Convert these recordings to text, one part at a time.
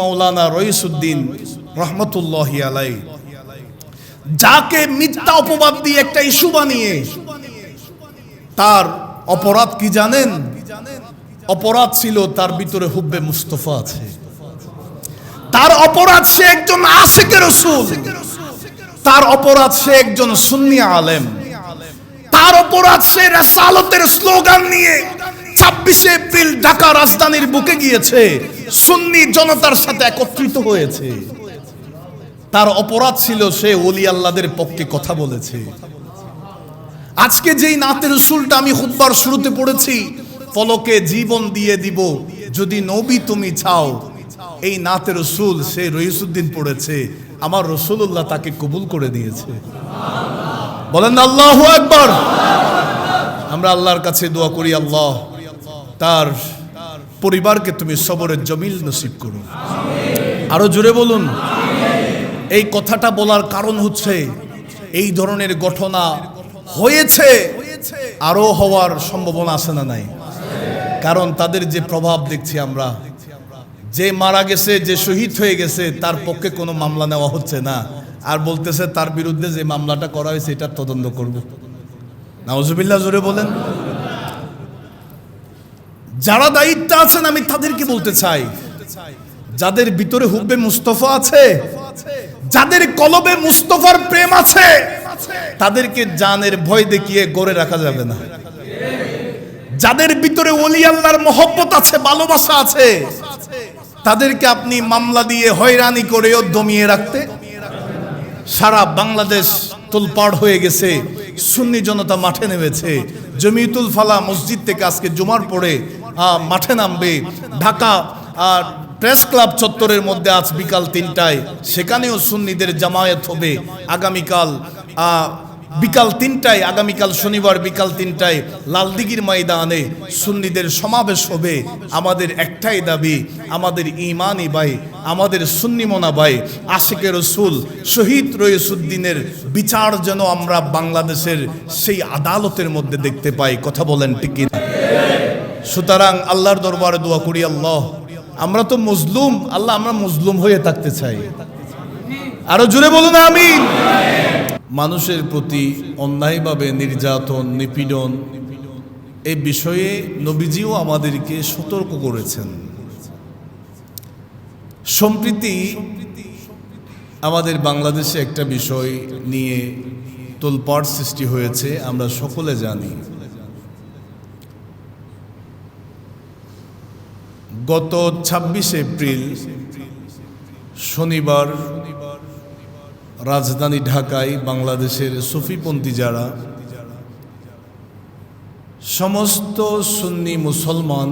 মাওলানা রইসুদ্দিন রহমতুল্লাহ আলাই। যাকে মিথ্যা অপবাদ দিয়ে একটা ইস্যু বানিয়ে, তার অপরাধ কি জানেন? অপরাধ ছিল তার ভিতরে হুব্বে মুস্তফা আছে। তার অপরাধ সে একজন আশিকের রসুল। তার অপরাধ সে একজন সুন্নি আলেম। তার অপরাধ সে রেসালতের স্লোগান নিয়ে ছাব্বিশে এপ্রিল ঢাকা রাজধানীর বুকে গিয়েছে। সুন্নি জনতার সাথে একত্রিত হয়েছে। তার অপরাধ ছিল সে ওলি আল্লাদের পক্ষে কথা বলেছে। আজকে যেই নাতের রসুলটা আমি খুতবার শুরুতে পড়েছি, ফলকে জীবন দিয়ে দিব, যদি নবী তুমি চাও, এই নাতের রসুল সে রহিসুদ্দিন পড়েছে। আমার রসুল্লাহ তাকে কবুল করে দিয়েছে বলেন আল্লাহ একবার আমরা আল্লাহর কাছে দোয়া করি, আল্লাহ তার পরিবারকে তুমি সবরের জমিল নসিব করো। আরও জোরে বলুন। এই কথাটা বলার কারণ হচ্ছে, এই ধরনের ঘটনা হয়েছে, আরও হওয়ার সম্ভাবনা আছে না নাই? কারণ তাদের যে প্রভাব দেখছি আমরা, যে মারা গেছে, যে শহীদ হয়ে গেছে, তার পক্ষে কোনো মামলা নেওয়া হচ্ছে না। আর বলতেছে তার বিরুদ্ধে যে মামলাটা করা হয়েছে এটার তদন্ত করব। নাওজুবিল্লাহ জোরে বলেন। যারা দায়িত্ব আছেন আমি তাদেরকে বলতে চাই। যাদের ভিতরে হুব্বে মুস্তফা আছে যাদের কলবে মুস্তফার প্রেম আছে তাদেরকে জানের ভয় দেখিয়ে গড়ে রাখা যাবে না। যাদের ভিতরে ওলি আল্লাহর মহব্বত আছে ভালোবাসা আছে তাদেরকে আপনি মামলা দিয়ে হয়রানি করেও দমিয়ে রাখতে। সারা বাংলাদেশ তোলপাড় হয়ে গেছে সুন্নি জনতা মাঠে নেমেছে। জমিতুল ফালা মসজিদ থেকে আজকে জুমার আহ, মাঠে নামবে। ঢাকা প্রেস ক্লাব চত্বরের মধ্যে আজ বিকাল তিনটায়। সেখানেও সুন্নিদের জামায়াত হবে। আগামীকাল বিকাল তিনটায়, আগামীকাল শনিবার বিকাল তিনটায় লালদিগির ময়দানে সুন্নিদের সমাবেশ হবে। আমাদের একটাই দাবি, আমাদের ইমানই ভাই, আমাদের সুন্নিমনা ভাই, আশিকে রসুল, শহীদ রইসুদ্দিনের বিচার যেন আমরা বাংলাদেশের সেই আদালতের মধ্যে দেখতে পাই। কথা বলেন টিকি সুতরাং আল্লাহর দরবারে দোয়া করি, আল্লাহ, আমরা তো মজলুম, আল্লাহ, আমরা মজলুম হয়ে থাকতে চাই। আরও জুড়ে বলুন আমি মানুষের প্রতি অন্যায়ভাবে নির্যাতন, নিপীড়ন এই বিষয়ে নবীজিও আমাদেরকে সতর্ক করেছেন। সম্প্রীতি আমাদের বাংলাদেশে একটা বিষয় নিয়ে তোলপাড় সৃষ্টি হয়েছে, আমরা সকলে জানি। গত ছাব্বিশে এপ্রিল, শনিবার রাজধানী ঢাকায় বাংলাদেশের সুফিপন্থী যারা, সমস্ত সুন্নি মুসলমান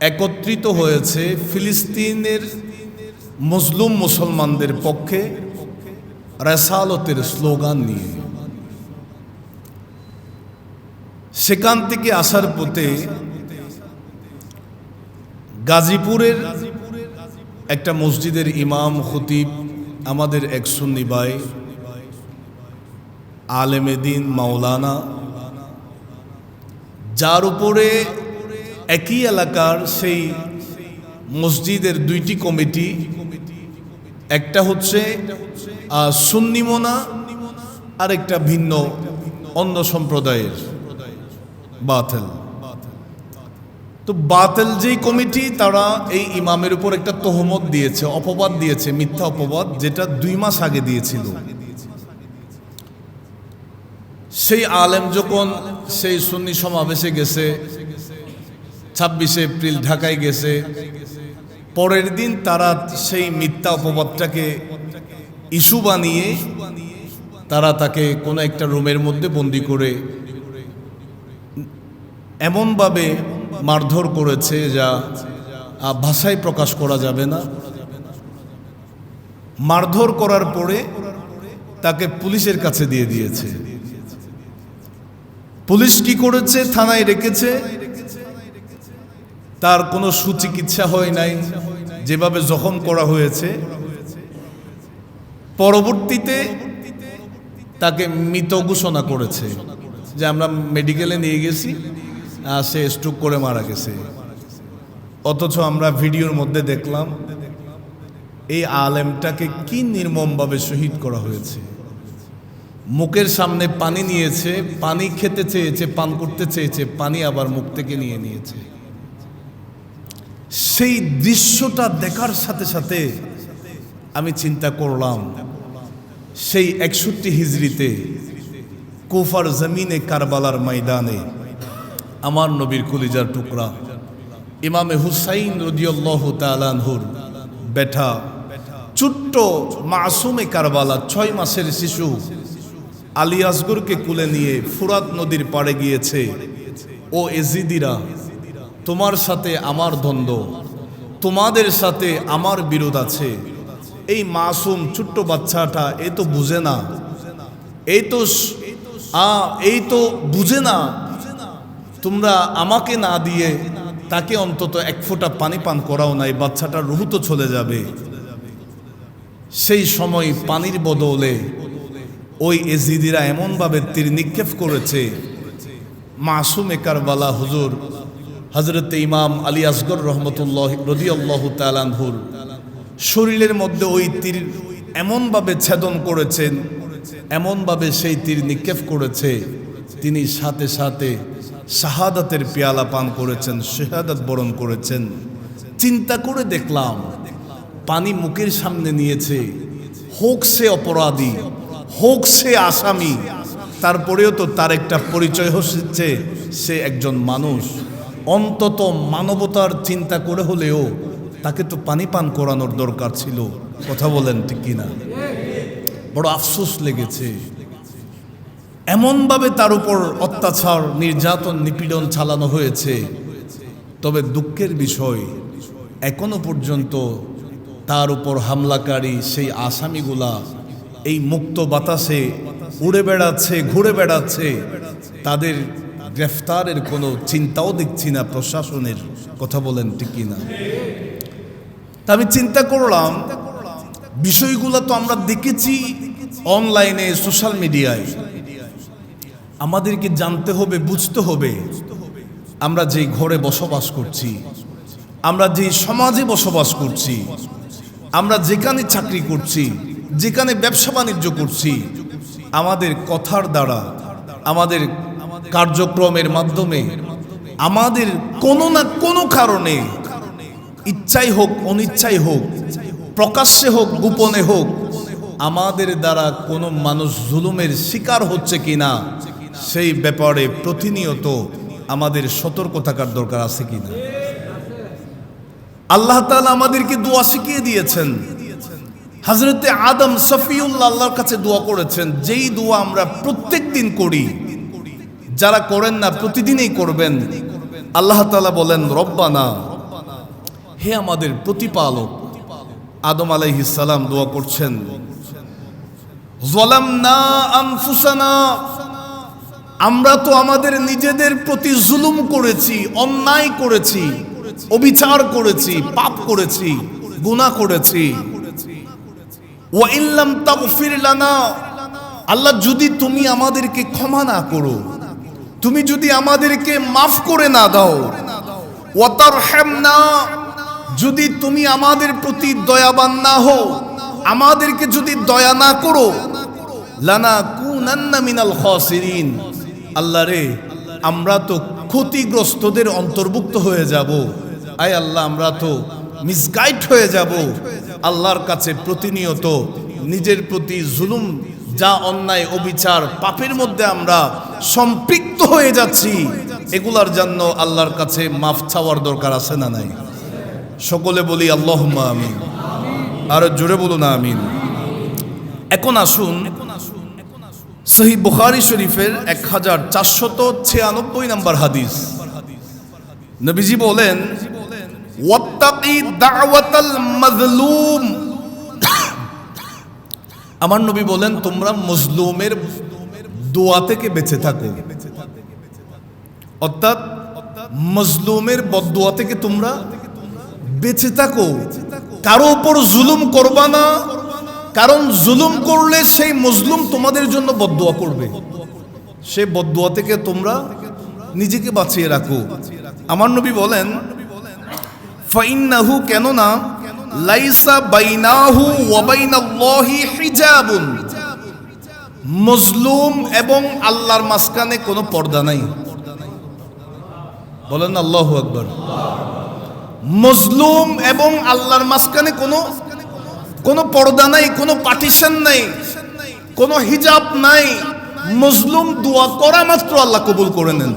একত্রিত হয়েছে ফিলিস্তিনের মুসলুম মুসলমানদের পক্ষে রেসালতের স্লোগান নিয়ে। সেখান থেকে আসার পথে গাজীপুরের একটা মসজিদের ইমাম খতিব, আমাদের এক সুন্নি ভাই আলেমেদিন মাওলানা, যার উপরে একই এলাকার সেই মসজিদের দুইটি কমিটি, একটা হচ্ছে সুন্নিমোনা আর একটা ভিন্ন, অন্য সম্প্রদায়ের বাথেল তো বাতেল যেই কমিটি, তারা এই ইমামের উপর একটা তহমত দিয়েছে, অপবাদ দিয়েছে, মিথ্যা অপবাদ, যেটা দুই মাস আগে দিয়েছিল। সেই আলেম যখন সেই সুন্নি সমাবেশে গেছে, ছাব্বিশে এপ্রিল ঢাকায় গেছে, পরের দিন তারা সেই মিথ্যা অপবাদটাকে ইস্যু বানিয়ে তারা তাকে কোনো একটা রুমের মধ্যে বন্দি করে, এমনভাবে মারধর করেছে যা ভাষায় প্রকাশ করা যাবে না। মারধর করার পরে তাকে পুলিশের কাছে দিয়ে দিয়েছে। পুলিশ কি করেছে, থানায় রেখেছে, তার কোনো সুচিকিৎসা হয় নাই, যেভাবে জখম করা হয়েছে। পরবর্তীতে তাকে মৃত ঘোষণা করেছে যে আমরা মেডিকেলে নিয়ে গেছি। সে স্ট্রোক করে মারা গেছে। অথচ আমরা ভিডিওর মধ্যে দেখলাম, এই আলেমটাকে কি নির্মমভাবে শহীদ করা হয়েছে। মুখের সামনে পানি নিয়েছে, পানি খেতে চেয়েছে, পান করতে চেয়েছে, পানি আবার মুখ থেকে নিয়ে নিয়েছে। সেই দৃশ্যটা দেখার সাথে সাথে আমি চিন্তা করলাম, সেই একষট্টি হিজড়িতে কুফার জমিনে কারবালার ময়দানে আমার নবীর কলিজার টুকরা। ইমামে হুসাইন রদিয়াল্লাহ তালানহুর বেঠা ছোট্ট মাসুমে কারবালা ছয় মাসের শিশু আলী আসগরকে কুলে নিয়ে ফুরাত নদীর পাড়ে গিয়েছে। ও এজিদিরা তোমার সাথে আমার দ্বন্দ্ব, তোমাদের সাথে আমার বিরোধ আছে। এই মাসুম ছোট্ট বাচ্চাটা এ তো বুঝে না। এই তো এই তো বুঝে না। তোমরা আমাকে না দিয়ে তাকে অন্তত এক ফোঁটা পানি পান করাও নাই, বাচ্চাটার রুহু তো চলে যাবে। সেই সময় পানির বদলে ওই এজিদিরা এমনভাবে তীর নিক্ষেপ করেছে। মাসুম কারবালা হুজুর হজরত ইমাম আলী আসগর রহমতুল্লাহ রদিয়াল্লাহ তালানহুর শরীরের মধ্যে ওই তীর এমনভাবে ছেদন করেছেন, এমনভাবে সেই তীর নিক্ষেপ করেছে। তিনি সাথে সাথে শাহাদাতের পেয়ালা পান করেছেন, শাহাদাত বরণ করেছেন। চিন্তা করে দেখলাম, পানি মুখের সামনে নিয়েছে, হোক সে অপরাধী, হোক সে আসামি। তারপরেও তো তার একটা পরিচয় হচ্ছে, সে একজন মানুষ। অন্তত মানবতার চিন্তা করে হলেও তাকে তো পানি পান করানোর দরকার ছিল। কথা বলেন ঠিক কিনা? বড় আফসোস লেগেছে। এমনভাবে তার উপর অত্যাচার, নির্যাতন, নিপীড়ন চালানো হয়েছে। তবে দুঃখের বিষয়, এখনও পর্যন্ত তার উপর হামলাকারী সেই আসামিগুলা এই মুক্ত বাতাসে উড়ে বেড়াচ্ছে, ঘুরে বেড়াচ্ছে। তাদের গ্রেফতারের কোনো চিন্তাও দেখছি না, প্রশাসনের কথা বলেন ঠিক না তা আমি চিন্তা করলাম, বিষয়গুলো তো আমরা দেখেছি অনলাইনে, সোশ্যাল মিডিয়ায়। আমাদেরকে জানতে হবে, বুঝতে হবে। আমরা যে ঘরে বসবাস করছি, আমরা যে সমাজে বসবাস করছি, আমরা যেখানে চাকরি করছি, যেখানে ব্যবসা বাণিজ্য করছি, আমাদের কথার দ্বারা, আমাদের কার্যক্রমের মাধ্যমে, আমাদের কোনো না কোনো কারণে, ইচ্ছাই হোক, অনিচ্ছাই হোক, প্রকাশ্যে হোক, গোপনে হোক, আমাদের দ্বারা কোনো মানুষ জুলুমের শিকার হচ্ছে কিনা সেই ব্যাপারে প্রতিনিয়ত আমাদের সতর্ক থাকার দরকার আছে কিনা? আল্লাহ তাআলা আমাদেরকে দোয়া শিখিয়ে দিয়েছেন। হজরতে আদম সফিউল্লাহ আল্লাহর কাছে দোয়া করেছেন, যেই দোয়া আমরা প্রত্যেক দিন করি, যারা করেন না প্রতিদিনই করবেন। আল্লাহ তাআলা বলেন, রব্বানা, হে আমাদের প্রতিপালক, আদম সালাম দোয়া করছেন জলামনা আনফুসানা আমরা তো আমাদের নিজেদের প্রতি জুলুম করেছি, অন্যায় করেছি, অবিচার করেছি, পাপ করেছি, গুনাহ করেছি। আল্লাহ যদি তুমি আমাদেরকে ক্ষমা না করো, তুমি যদি আমাদেরকে মাফ করে না দাও না যদি তুমি আমাদের প্রতি দয়াবান না হও, আমাদেরকে যদি দয়া না করো, লানা কুনান্না মিনাল খাসিরিন। আল্লাহ রে, আমরা তো ক্ষতিগ্রস্তদের অন্তর্ভুক্ত হয়ে যাব। আয় আল্লাহ, আমরা তো মিসগাইড হয়ে যাব। আল্লাহর কাছে প্রতিনিয়ত নিজের প্রতি জুলুম, যা অন্যায়, অবিচার, পাপের মধ্যে আমরা সম্পৃক্ত হয়ে যাচ্ছি। এগুলার জন্য আল্লাহর কাছে মাফ চাওয়ার দরকার আছে না নাই? সকলে বলি আল্লাহ আমিন। আর জোরে বলুন আমিন। এখন আসুন সহি বুখারি শরীফের এক হাজার চারশত ছিয়ানব্বই নম্বর হাদিস। নবীজি বলেন আমার নবী বলেন, তোমরা মজলুমের দোয়া থেকে বেঁচে থাকো। অর্থাৎ, মজলুমের বদদোয়া থেকে তোমরা বেঁচে থাকো। কারও উপর জুলুম করবা না। কারণ জুলুম করলে সেই মজলুম তোমাদের জন্য বদদোয়া করবে। সে বদদোয়া থেকে তোমরা নিজেকে বাঁচিয়ে রাখো। আমার নবী বলেন, ফাইন্নাহু লাইসা বাইনাহু ওয়া বাইনাল্লাহি হিজাবুন। মজলুম এবং আল্লাহর মাঝখানে কোনো পর্দা নাই। বলেন আল্লাহু আকবার। মজলুম এবং আল্লাহর মাঝখানে কোনো কোনো পর্দা নাই, কোনো পার্টিশন নাই, কোনো হিজাব নাই। মজলুম দোয়া করা মাত্র আল্লাহ কবুল করে নেন।